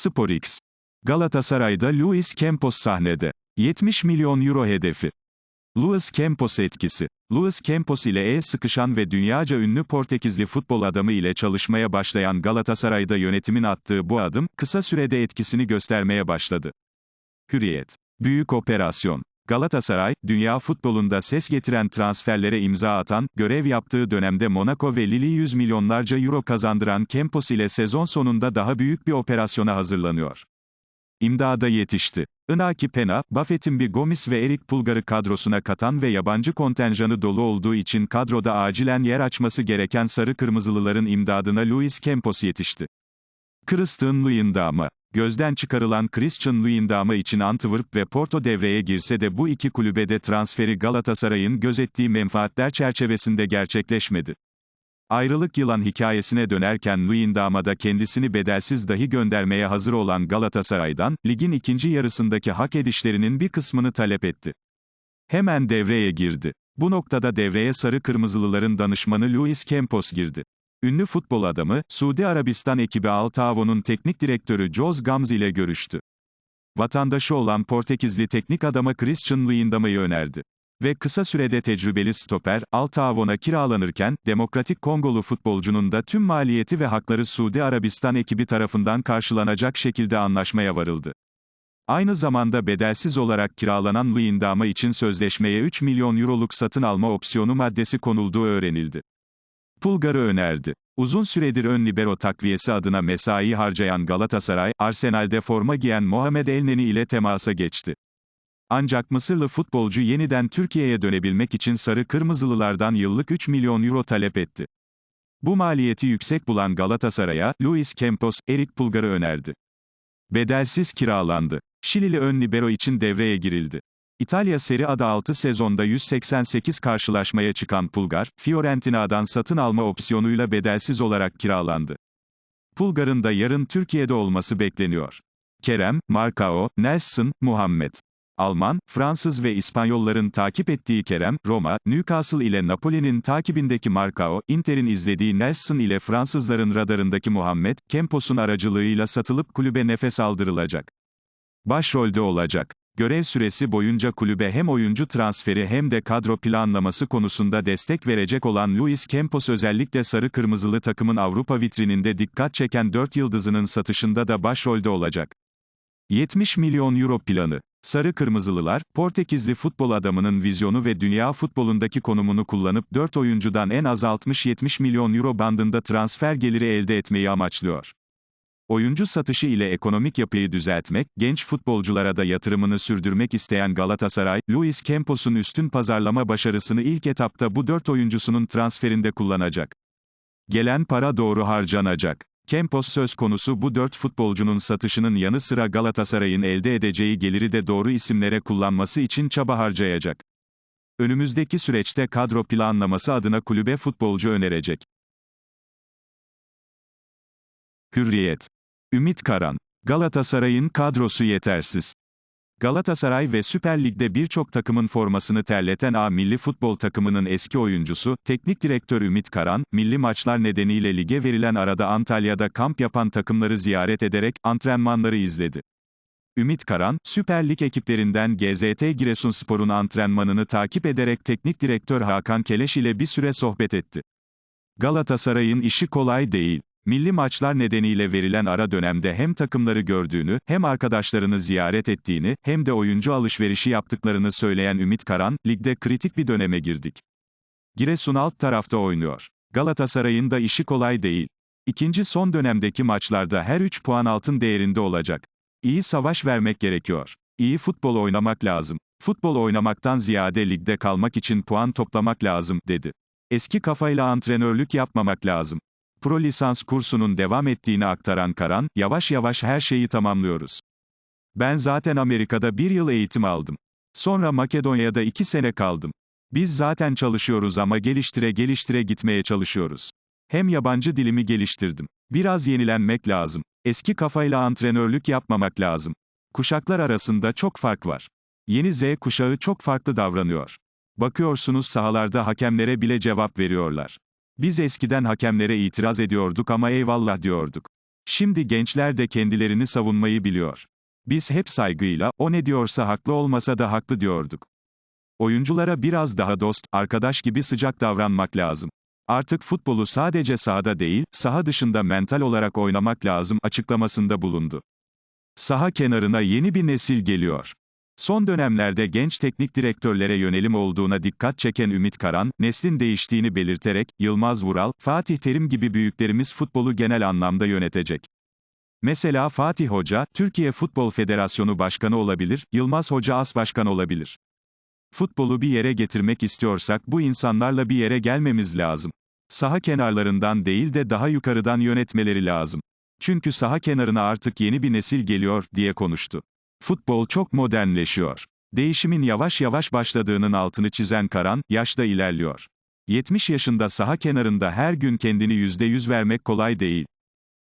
SporX. Galatasaray'da Luis Campos sahnede. 70 milyon euro hedefi. Luis Campos etkisi. Luis Campos ile el sıkışan ve dünyaca ünlü Portekizli futbol adamı ile çalışmaya başlayan Galatasaray'da yönetimin attığı bu adım, kısa sürede etkisini göstermeye başladı. Hürriyet. Büyük operasyon. Galatasaray, dünya futbolunda ses getiren transferlere imza atan, görev yaptığı dönemde Monaco ve Lille 100 milyonlarca euro kazandıran Campos ile sezon sonunda daha büyük bir operasyona hazırlanıyor. İmdada yetişti. Inaki Pena, Buffett'in bir Gomis ve Erik Pulgar'ı kadrosuna katan ve yabancı kontenjanı dolu olduğu için kadroda acilen yer açması gereken sarı kırmızılıların imdadına Luis Campos yetişti. Christian Luyendama Gözden çıkarılan Christian Luyendama için Antwerp ve Porto devreye girse de bu iki kulübede transferi Galatasaray'ın gözettiği menfaatler çerçevesinde gerçekleşmedi. Ayrılık yılan hikayesine dönerken Luyendama da kendisini bedelsiz dahi göndermeye hazır olan Galatasaray'dan, ligin ikinci yarısındaki hak edişlerinin bir kısmını talep etti. Hemen devreye girdi. Bu noktada devreye sarı kırmızılıların danışmanı Luis Campos girdi. Ünlü futbol adamı, Suudi Arabistan ekibi Al Tavo'nun teknik direktörü Jos Gams ile görüştü. Vatandaşı olan Portekizli teknik adama Christian Luyendama'yı önerdi. Ve kısa sürede tecrübeli stoper, Al Tavon'a kiralanırken, Demokratik Kongolu futbolcunun da tüm maliyeti ve hakları Suudi Arabistan ekibi tarafından karşılanacak şekilde anlaşmaya varıldı. Aynı zamanda bedelsiz olarak kiralanan Luyendama için sözleşmeye 3 milyon euroluk satın alma opsiyonu maddesi konulduğu öğrenildi. Pulgar'ı önerdi. Uzun süredir ön libero takviyesi adına mesai harcayan Galatasaray, Arsenal'de forma giyen Mohamed Elneni ile temasa geçti. Ancak Mısırlı futbolcu yeniden Türkiye'ye dönebilmek için sarı kırmızılılardan yıllık 3 milyon euro talep etti. Bu maliyeti yüksek bulan Galatasaray'a, Luis Campos, Erik Pulgar'ı önerdi. Bedelsiz kiralandı. Şilili ön libero için devreye girildi. İtalya Serie A'da 6 sezonda 188 karşılaşmaya çıkan Pulgar, Fiorentina'dan satın alma opsiyonuyla bedelsiz olarak kiralandı. Pulgar'ın da yarın Türkiye'de olması bekleniyor. Kerem, Marcao, Nelson, Muhammed. Alman, Fransız ve İspanyolların takip ettiği Kerem, Roma, Newcastle ile Napoli'nin takibindeki Marcao, Inter'in izlediği Nelson ile Fransızların radarındaki Muhammed, Kempos'un aracılığıyla satılıp kulübe nefes aldırılacak. Başrolde olacak. Görev süresi boyunca kulübe hem oyuncu transferi hem de kadro planlaması konusunda destek verecek olan Luis Campos özellikle sarı kırmızılı takımın Avrupa vitrininde dikkat çeken 4 yıldızının satışında da başrolde olacak. 70 milyon euro planı. Sarı Kırmızılılar, Portekizli futbol adamının vizyonu ve dünya futbolundaki konumunu kullanıp 4 oyuncudan en az 60-70 milyon euro bandında transfer geliri elde etmeyi amaçlıyor. Oyuncu satışı ile ekonomik yapıyı düzeltmek, genç futbolculara da yatırımını sürdürmek isteyen Galatasaray, Luis Campos'un üstün pazarlama başarısını ilk etapta bu 4 oyuncusunun transferinde kullanacak. Gelen para doğru harcanacak. Campos söz konusu bu dört futbolcunun satışının yanı sıra Galatasaray'ın elde edeceği geliri de doğru isimlere kullanması için çaba harcayacak. Önümüzdeki süreçte kadro planlaması adına kulübe futbolcu önerecek. Hürriyet. Ümit Karan. Galatasaray'ın kadrosu yetersiz. Galatasaray ve Süper Lig'de birçok takımın formasını terleten A milli futbol takımının eski oyuncusu, teknik direktör Ümit Karan, milli maçlar nedeniyle lige verilen arada Antalya'da kamp yapan takımları ziyaret ederek antrenmanları izledi. Ümit Karan, Süper Lig ekiplerinden GZT Giresunspor'un antrenmanını takip ederek teknik direktör Hakan Keleş ile bir süre sohbet etti. Galatasaray'ın işi kolay değil. Milli maçlar nedeniyle verilen ara dönemde hem takımları gördüğünü, hem arkadaşlarını ziyaret ettiğini, hem de oyuncu alışverişi yaptıklarını söyleyen Ümit Karan, ligde kritik bir döneme girdik. Giresun alt tarafta oynuyor. Galatasaray'ın da işi kolay değil. İkinci son dönemdeki maçlarda her 3 puan altın değerinde olacak. İyi savaş vermek gerekiyor. İyi futbol oynamak lazım. Futbol oynamaktan ziyade ligde kalmak için puan toplamak lazım, dedi. Eski kafayla antrenörlük yapmamak lazım. Pro lisans kursunun devam ettiğini aktaran Karan, yavaş yavaş her şeyi tamamlıyoruz. Ben zaten Amerika'da bir yıl eğitim aldım. Sonra Makedonya'da iki sene kaldım. Biz zaten çalışıyoruz ama geliştire geliştire gitmeye çalışıyoruz. Hem yabancı dilimi geliştirdim. Biraz yenilenmek lazım. Eski kafayla antrenörlük yapmamak lazım. Kuşaklar arasında çok fark var. Yeni Z kuşağı çok farklı davranıyor. Bakıyorsunuz sahalarda hakemlere bile cevap veriyorlar. Biz eskiden hakemlere itiraz ediyorduk ama eyvallah diyorduk. Şimdi gençler de kendilerini savunmayı biliyor. Biz hep saygıyla, o ne diyorsa haklı olmasa da haklı diyorduk. Oyunculara biraz daha dost, arkadaş gibi sıcak davranmak lazım. Artık futbolu sadece sahada değil, saha dışında mental olarak oynamak lazım açıklamasında bulundu. Saha kenarına yeni bir nesil geliyor. Son dönemlerde genç teknik direktörlere yönelim olduğuna dikkat çeken Ümit Karan, neslin değiştiğini belirterek, Yılmaz Vural, Fatih Terim gibi büyüklerimiz futbolu genel anlamda yönetecek. Mesela Fatih Hoca, Türkiye Futbol Federasyonu Başkanı olabilir, Yılmaz Hoca as başkan olabilir. Futbolu bir yere getirmek istiyorsak bu insanlarla bir yere gelmemiz lazım. Saha kenarlarından değil de daha yukarıdan yönetmeleri lazım. Çünkü saha kenarına artık yeni bir nesil geliyor, diye konuştu. Futbol çok modernleşiyor. Değişimin yavaş yavaş başladığının altını çizen Karan, yaşta ilerliyor. 70 yaşında saha kenarında her gün kendini %100 vermek kolay değil.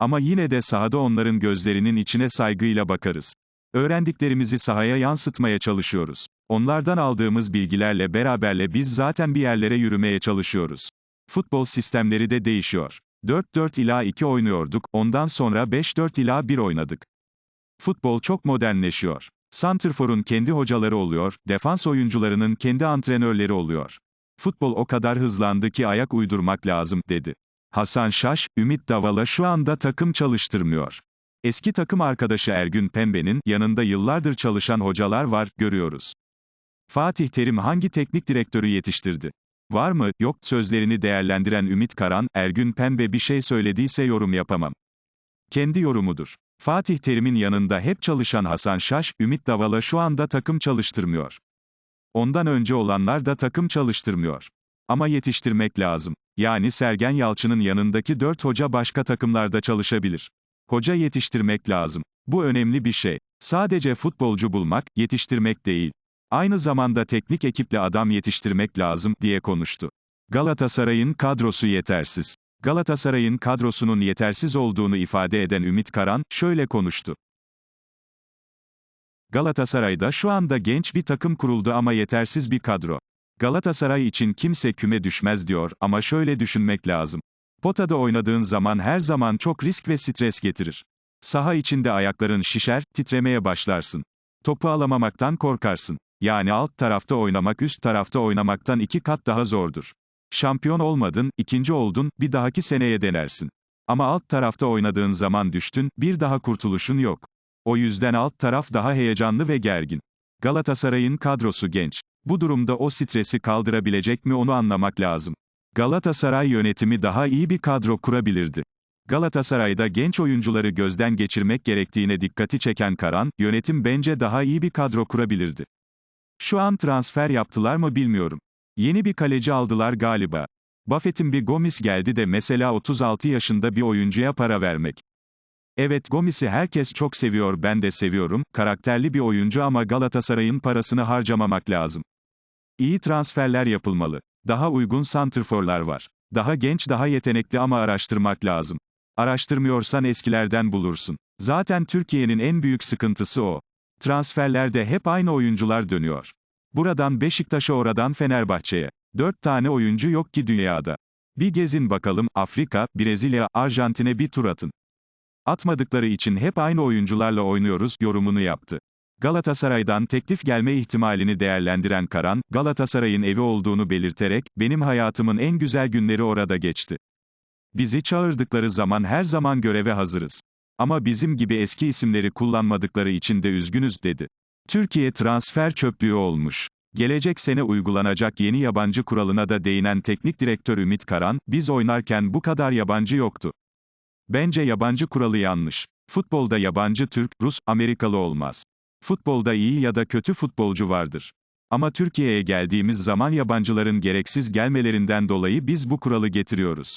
Ama yine de sahada onların gözlerinin içine saygıyla bakarız. Öğrendiklerimizi sahaya yansıtmaya çalışıyoruz. Onlardan aldığımız bilgilerle beraberle biz zaten bir yerlere yürümeye çalışıyoruz. Futbol sistemleri de değişiyor. 4-4 ila 2 oynuyorduk, ondan sonra 5-4 ila 1 oynadık. Futbol çok modernleşiyor. Santrfor'un kendi hocaları oluyor, defans oyuncularının kendi antrenörleri oluyor. Futbol o kadar hızlandı ki ayak uydurmak lazım, dedi. Hasan Şaş, Ümit Davala şu anda takım çalıştırmıyor. Eski takım arkadaşı Ergün Pembe'nin yanında yıllardır çalışan hocalar var, görüyoruz. Fatih Terim hangi teknik direktörü yetiştirdi? Var mı, yok, sözlerini değerlendiren Ümit Karan, Ergün Pembe bir şey söylediyse yorum yapamam. Kendi yorumudur. Fatih Terim'in yanında hep çalışan Hasan Şaş, Ümit Davala şu anda takım çalıştırmıyor. Ondan önce olanlar da takım çalıştırmıyor. Ama yetiştirmek lazım. Yani Sergen Yalçın'ın yanındaki dört hoca başka takımlarda çalışabilir. Hoca yetiştirmek lazım. Bu önemli bir şey. Sadece futbolcu bulmak, yetiştirmek değil. Aynı zamanda teknik ekiple adam yetiştirmek lazım, diye konuştu. Galatasaray'ın kadrosu yetersiz. Galatasaray'ın kadrosunun yetersiz olduğunu ifade eden Ümit Karan, şöyle konuştu. Galatasaray'da şu anda genç bir takım kuruldu ama yetersiz bir kadro. Galatasaray için kimse küme düşmez diyor ama şöyle düşünmek lazım. Potada oynadığın zaman her zaman çok risk ve stres getirir. Saha içinde ayakların şişer, titremeye başlarsın. Topu alamamaktan korkarsın. Yani alt tarafta oynamak üst tarafta oynamaktan iki kat daha zordur. Şampiyon olmadın, ikinci oldun, bir dahaki seneye denersin. Ama alt tarafta oynadığın zaman düştün, bir daha kurtuluşun yok. O yüzden alt taraf daha heyecanlı ve gergin. Galatasaray'ın kadrosu genç. Bu durumda o stresi kaldırabilecek mi onu anlamak lazım. Galatasaray yönetimi daha iyi bir kadro kurabilirdi. Galatasaray'da genç oyuncuları gözden geçirmek gerektiğine dikkati çeken Karan, yönetim bence daha iyi bir kadro kurabilirdi. Şu an transfer yaptılar mı bilmiyorum. Yeni bir kaleci aldılar galiba. Buffett'in bir Gomis geldi de mesela 36 yaşında bir oyuncuya para vermek. Evet Gomis'i herkes çok seviyor ben de seviyorum, karakterli bir oyuncu ama Galatasaray'ın parasını harcamamak lazım. İyi transferler yapılmalı. Daha uygun santrforlar var. Daha genç daha yetenekli ama araştırmak lazım. Araştırmıyorsan eskilerden bulursun. Zaten Türkiye'nin en büyük sıkıntısı o. Transferlerde hep aynı oyuncular dönüyor. Buradan Beşiktaş'a oradan Fenerbahçe'ye. Dört tane oyuncu yok ki dünyada. Bir gezin bakalım, Afrika, Brezilya, Arjantin'e bir tur atın. Atmadıkları için hep aynı oyuncularla oynuyoruz, yorumunu yaptı. Galatasaray'dan teklif gelme ihtimalini değerlendiren Karan, Galatasaray'ın evi olduğunu belirterek, benim hayatımın en güzel günleri orada geçti. Bizi çağırdıkları zaman her zaman göreve hazırız. Ama bizim gibi eski isimleri kullanmadıkları için de üzgünüz, dedi. Türkiye transfer çöplüğü olmuş. Gelecek sene uygulanacak yeni yabancı kuralına da değinen teknik direktör Ümit Karan, biz oynarken bu kadar yabancı yoktu. Bence yabancı kuralı yanlış. Futbolda yabancı Türk, Rus, Amerikalı olmaz. Futbolda iyi ya da kötü futbolcu vardır. Ama Türkiye'ye geldiğimiz zaman yabancıların gereksiz gelmelerinden dolayı biz bu kuralı getiriyoruz.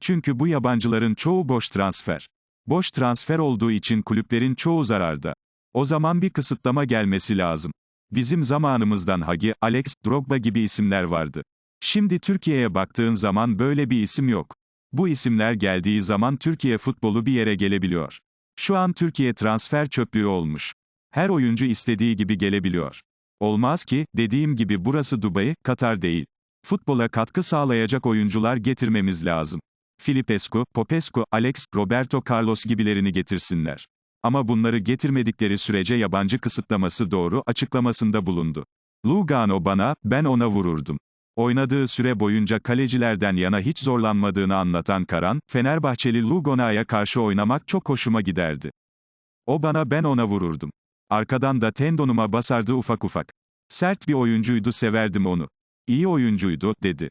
Çünkü bu yabancıların çoğu boş transfer. Boş transfer olduğu için kulüplerin çoğu zararda. O zaman bir kısıtlama gelmesi lazım. Bizim zamanımızdan Hagi, Alex, Drogba gibi isimler vardı. Şimdi Türkiye'ye baktığın zaman böyle bir isim yok. Bu isimler geldiği zaman Türkiye futbolu bir yere gelebiliyor. Şu an Türkiye transfer çöplüğü olmuş. Her oyuncu istediği gibi gelebiliyor. Olmaz ki, dediğim gibi burası Dubai, Katar değil. Futbola katkı sağlayacak oyuncular getirmemiz lazım. Filipescu, Popescu, Alex, Roberto Carlos gibilerini getirsinler. Ama bunları getirmedikleri sürece yabancı kısıtlaması doğru açıklamasında bulundu. Lugano bana, ben ona vururdum. Oynadığı süre boyunca kalecilerden yana hiç zorlanmadığını anlatan Karan, Fenerbahçeli Lugona'ya karşı oynamak çok hoşuma giderdi. O bana ben ona vururdum. Arkadan da tendonuma basardı ufak ufak. Sert bir oyuncuydu severdim onu. İyi oyuncuydu, dedi.